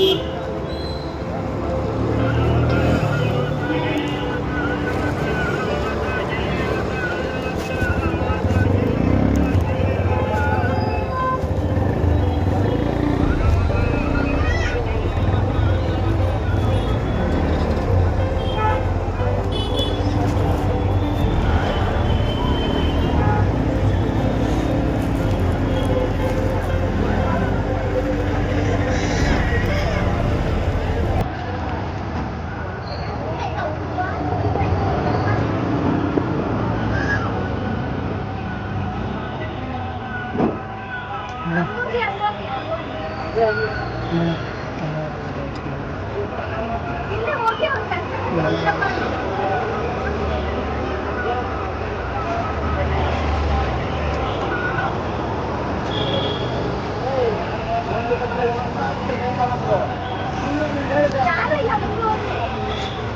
You.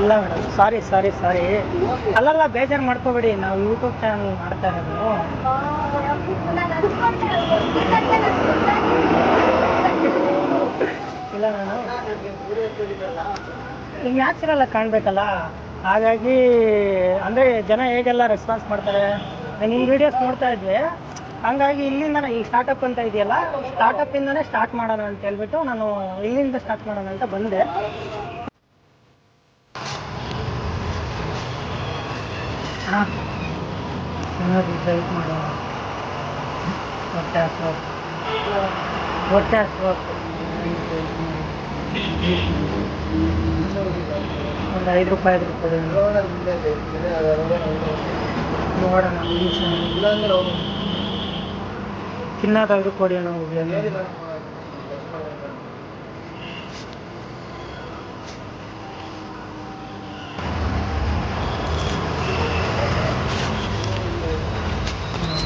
ಇಲ್ಲ madam sorry ಸಾರಿ ಸಾರಿ ಅಲ್ಲಲ್ಲ ಬೇಜಾರು ಮಾಡ್ಕೋಬೇಡಿ. ನಾವು ಯೂಟ್ಯೂಬ್ ಚಾನಲ್ ಮಾಡ್ತಾ ಇರೋದು. ಇಲ್ಲ, ನಾನು. ಈಗ ಕಾಣಬೇಕಲ್ಲ? ಹಾಗಾಗಿ, ಅಂದರೆ ಜನ ಹೇಗೆಲ್ಲ ರೆಸ್ಪಾನ್ಸ್ ಮಾಡ್ತಾರೆ? ನಿಮ್ಮ ವಿಡಿಯೋಸ್ ನೋಡ್ತಾ ಇದ್ವಿ ಹಂಗಾಗಿ ಇಲ್ಲಿಂದ ಈ ಸ್ಟಾರ್ಟಪ್ ಅಂತ ಇದೆಯಲ್ಲ ಸ್ಟಾರ್ಟಪ್ಪಿಂದನೇ ಸ್ಟಾರ್ಟ್ ಮಾಡೋಣ ಅಂತ ಹೇಳ್ಬಿಟ್ಟು ನಾನು ಇಲ್ಲಿಂದ ಸ್ಟಾರ್ಟ್ ಮಾಡೋಣ ಅಂತ ಬಂದೆ. ಹಾಂ ಚೆನ್ನಾಗಿ ಡ್ರೈವ್ ಮಾಡೋಣ ಹೊಟ್ಟೆ ಹಸ್ಬೇಕು ಹೊಟ್ಟೆ ಹಸ್ಬೇಕು ಒಂದು ಐದು ರೂಪಾಯಿ ಐದು ರೂಪಾಯಿ ನೋಡೋಣ ತಿನ್ನೋದಾದ್ರೂ ಕೊಡಿ ಅಣ್ಣ ಹೋಗಿ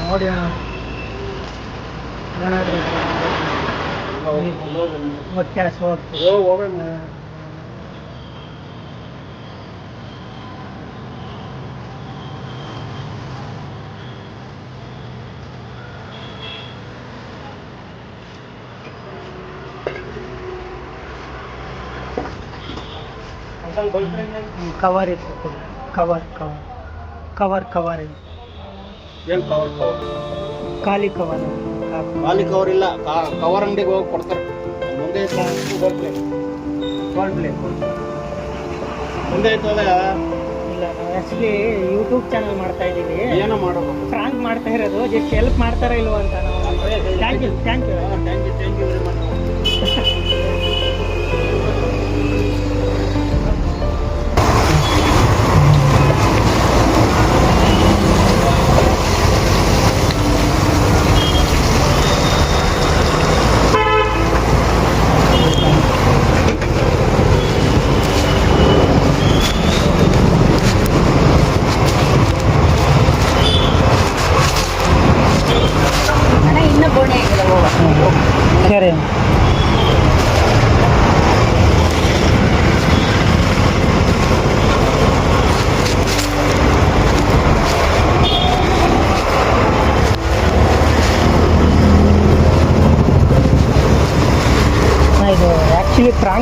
ನೋಡಿ ಅಣ್ಣ ಏನಾದ್ರು ಹೊಟ್ಟೆ ಹಸ್ವಾಗ್ತದೆ. ಕವರ್ ಇತ್ತು ಕವರ್ ಕವರ್ ಕವರ್ ಕವರ್ ಇದೆ ಏನ್ ಕವರ್ ಕವರ್ ಖಾಲಿ ಕವರ್ ಖಾಲಿ ಕವರ್ ಇಲ್ಲ ಕವರ್ ಅಂಗಡಿಗೆ ಹೋಗಿ ಕೊಡ್ತಾರೆ. ಮುಂದೆ ಮುಂದೆ ಐತಲ್ಲ ಇಲ್ಲ ಆ್ಯಕ್ಚುಲಿ ಯೂಟ್ಯೂಬ್ ಚಾನಲ್ ಮಾಡ್ತಾ ಇದ್ದೀವಿ. ಏನೋ ಮಾಡೋದು? ಫ್ರಾಂಕ್ ಮಾಡ್ತಾ ಇರೋದು ಜಸ್ಟ್ ಹೆಲ್ಪ್ ಮಾಡ್ತಾರಾ ಇಲ್ವಾ ಅಂತ ನಾವು. Thank you thank you thank you thank you very much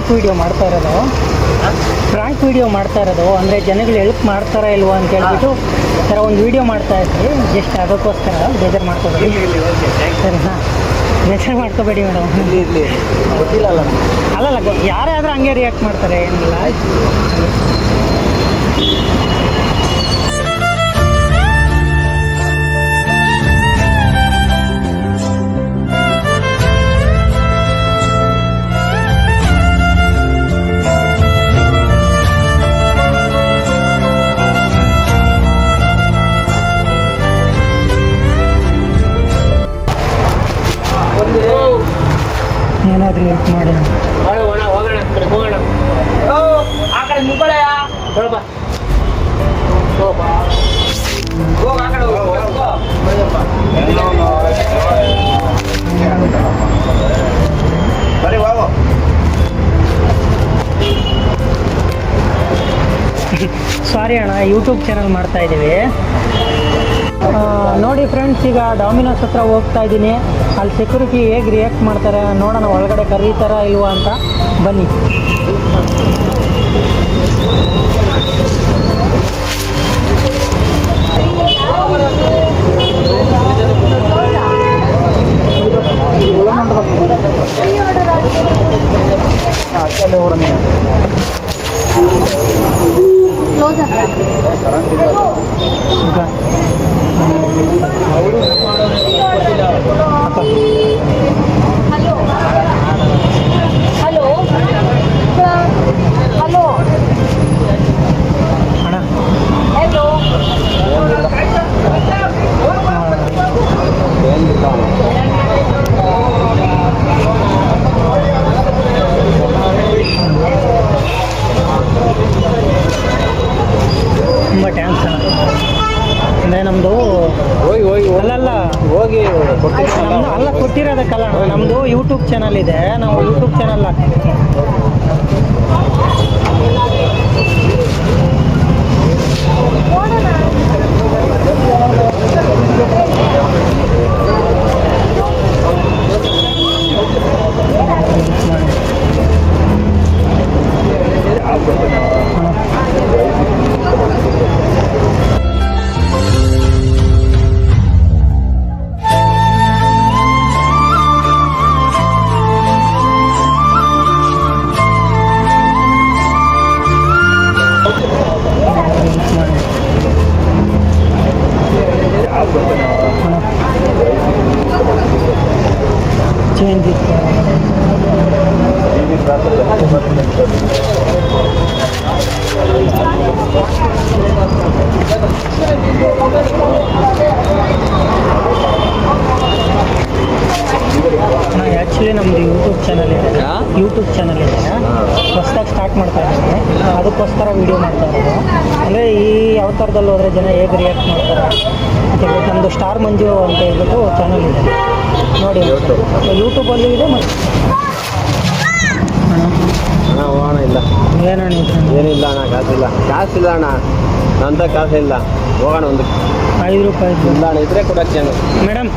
prank video ಮಾಡ್ತಾ ಇರೋದು. ಪ್ರ್ಯಾಂಕ್ ವಿಡಿಯೋ ಮಾಡ್ತಾ ಇರೋದು. ಅಂದರೆ ಜನಗಳು ಹೆಲ್ಪ್ ಮಾಡ್ತಾರಾ ಇಲ್ವಾ ಅಂತ ಹೇಳ್ಬಿಟ್ಟು ಥರ ಒಂದು ವಿಡಿಯೋ ಮಾಡ್ತಾ ಇದ್ವಿ. ಜಸ್ಟ್ ಅದಕ್ಕೋಸ್ಕರ ಬೇಜಾರು ಮಾಡ್ಕೋಬೇಡಿ. ಸರಿ ಹಾಂ ಬೇಜಾರು ಮಾಡ್ಕೋಬೇಡಿ ಮೇಡಮ್ ಇಲ್ಲಿ ಗೊತ್ತಿಲ್ಲಲ್ಲ ಅಲ್ಲಲ್ಲ ಯಾರೇ ಆದರೂ ಹಂಗೆ ರಿಯಾಕ್ಟ್ ಮಾಡ್ತಾರೆ ಏನಿಲ್ಲ. ಕಡೆ ಬರೀ ಹೋಗು ಸಾರಿ ಅಣ್ಣ ಯೂಟ್ಯೂಬ್ ಚಾನಲ್ ಮಾಡ್ತಾ ಇದ್ದೀವಿ. ನೋಡಿ ಫ್ರೆಂಡ್ಸ್ ಈಗ ಡಾಮಿನೋಸ್ ಹತ್ರ ಹೋಗ್ತಾ ಇದ್ದೀನಿ. ಅಲ್ಲಿ ಸೆಕ್ಯೂರಿಟಿ ಹೇಗೆ ರಿಯಾಕ್ಟ್ ಮಾಡ್ತಾರೆ ನೋಡೋಣ, ಒಳಗಡೆ ಕರೀತಾರ ಇಲ್ವಾ ಅಂತ. ಬನ್ನಿ ಹಲೋ ಹಲೋ ಹಲೋ ಅಣ್ಣ ಹಲೋ ತುಂಬ ಟ್ಯಾಂಕ್ಸ್ ಅಣ್ಣ ಅಂದರೆ ನಮ್ಮದು ಹೋಗಿ ಹೋಗಿ ಅಲ್ಲಲ್ಲ ಹೋಗಿ ನಮ್ದು ಅಲ್ಲ ಕೊಟ್ಟಿರೋದಕ್ಕಲ್ಲ ನಮ್ಮದು ಯೂಟ್ಯೂಬ್ ಚಾನಲ್ ಇದೆ ನಾವು ಯೂಟ್ಯೂಬ್ ಚಾನಲ್ ಹಾಕ್ತೀವಿ. ಆ್ಯಕ್ಚುಲಿ ನಮ್ಮದು ಯೂಟ್ಯೂಬ್ ಚಾನಲ್ ಇದೆ? ಯೂಟ್ಯೂಬ್ ಚಾನಲ್ ಇದೆ. ಹೊಸ್ದಾಗಿ ಸ್ಟಾರ್ಟ್ ಮಾಡ್ತಾ ಇದ್ದೀನಿ. ಅದಕ್ಕೋಸ್ಕರ ವೀಡಿಯೋ ಮಾಡ್ತಾ ಇರೋದು. ಅಂದರೆ ಈ ಅವತಾರದಲ್ಲಿ ಹೋದರೆ ಜನ ಹೇಗೆ ರಿಯಾಕ್ಟ್ ಮಾಡ್ತಾರೆ? ಅಂತ ಹೇಳ್ಬಿಟ್ಟು ನಮ್ಮದು ಸ್ಟಾರ್ ಮಂಜು ಅಂತ ಹೇಳ್ಬಿಟ್ಟು ಚಾನಲ್ ಇದೆ. ನೋಡಿ. YouTube. ಯೂಟ್ಯೂಬಲ್ಲೂ ಇದೆ ಮತ್ತು? ಅಣ್ಣ ಹೋಗೋಣ ಇಲ್ಲ. ಏನಣ್ಣ ಏನಿಲ್ಲ ಅಣ್ಣ ಕಾಸಿಲ್ಲ. ಕಾಸಿಲ್ಲ ಅಣ್ಣ. ನಂತ ಕಾಸಿಲ್ಲ. ಹೋಗೋಣ ಒಂದು. ಐದು ರೂಪಾಯಿ ಇಲ್ಲ ಅಣ್ಣ ಇದ್ರೆ ಕೊಡಕ್ಕೆ ಮೇಡಮ್.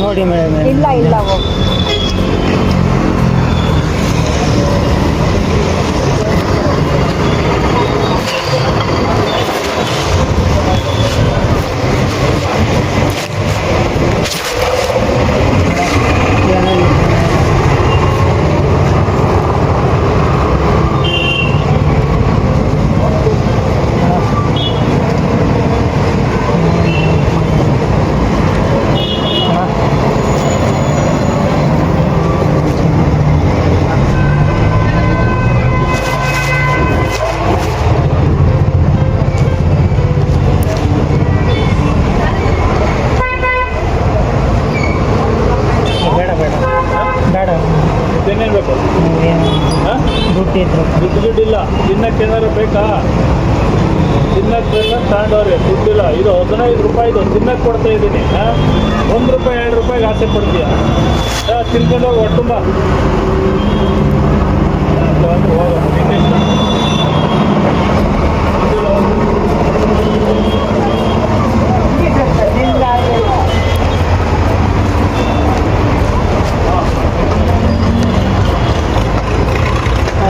ನೋಡಿ ಮೇಡಮ್ ಇಲ್ಲ ಇಲ್ಲ ಕೊಡ್ತಾ ಇದ್ದೀನಿ ಒಂದು ರೂಪಾಯಿ ಎರಡು ರೂಪಾಯಿಗೆ ಆಸೆ ಪಡ್ತೀಯ? ತಿಳ್ಕೊಂಡು ಹೋಗಿ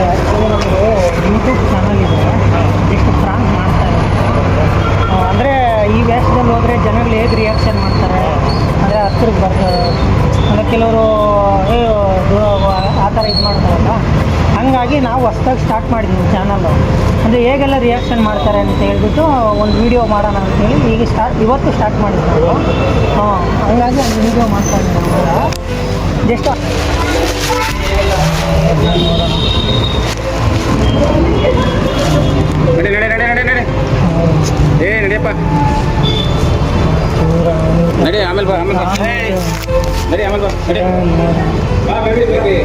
ಆ್ಯಕ್ಚುಲಿ ನಮ್ಮದು ಯೂಟ್ಯೂಬ್ ಚಾನಲ್ ಇದೆ ಎಷ್ಟು ಫ್ರಾಂಕ್ ಮಾಡ್ತಾ ಇದ್ದಾರೆ ಅಂದರೆ ಈ ವೇಷದಲ್ಲಿ ಹೋದರೆ ಜನಗಳು ಹೇಗೆ ರಿಯಾಕ್ಷನ್ ಮಾಡ್ತಾರೆ ಅಂದರೆ ಹತ್ರಕ್ಕೆ ಬರ್ತಾರೆ ಅಂದರೆ ಕೆಲವರು ಏ ಇದು ಆ ಥರ ಇದು ಮಾಡ್ತಾರಲ್ಲ ಹಂಗಾಗಿ ನಾವು ಹೊಸ್ದಾಗಿ ಸ್ಟಾರ್ಟ್ ಮಾಡಿದ್ವಿ ಚಾನಲ್ಲು ಅಂದರೆ ಹೇಗೆಲ್ಲ ರಿಯಾಕ್ಷನ್ ಮಾಡ್ತಾರೆ ಅಂತ ಹೇಳ್ಬಿಟ್ಟು ಒಂದು ವೀಡಿಯೋ ಮಾಡೋಣ ಅಂತೇಳಿ ಈಗ ಸ್ಟಾರ್ಟ್ ಇವತ್ತು ಸ್ಟಾರ್ಟ್ ಮಾಡಿದ್ವಿ ಹಾಂ ಹಂಗಾಗಿ ಒಂದು ವೀಡಿಯೋ ಮಾಡ್ತಾ ಎಷ್ಟು ಜಸ್ಟ್ ಬಾ ನಡಿ ನಡಿ ನಡಿ ನಡಿ ಏ ನಡಿಯಪ್ಪ. ನಡಿ ಆಮೇಲೆ ಬಾ ಆಮೇಲೆ ಬಾ. ಏಯ್, ನಡಿ. ಆಮೇಲೆ ಬಾ ನಡಿ. ಬಾ ಬೇಬಿ ಬೇಬಿ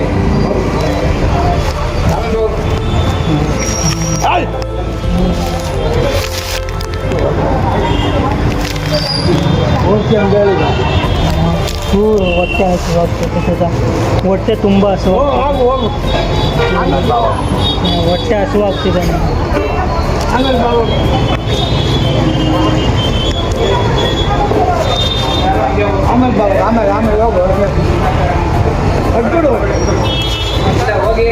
아이! ಹ್ಞೂ ಹೊಟ್ಟೆ ಆಯ್ತು ಹೊಟ್ಟೆ ಸದಾ ಹೊಟ್ಟೆ ತುಂಬ ಹಸು ಹೊಟ್ಟೆ ಹಸು ಆಗ್ತಿದೆ ಆಮೇಲೆ ಬಾ ಆಮೇಲೆ ಆಮೇಲೆ ಹೋಗಿ ಹೋಗಿ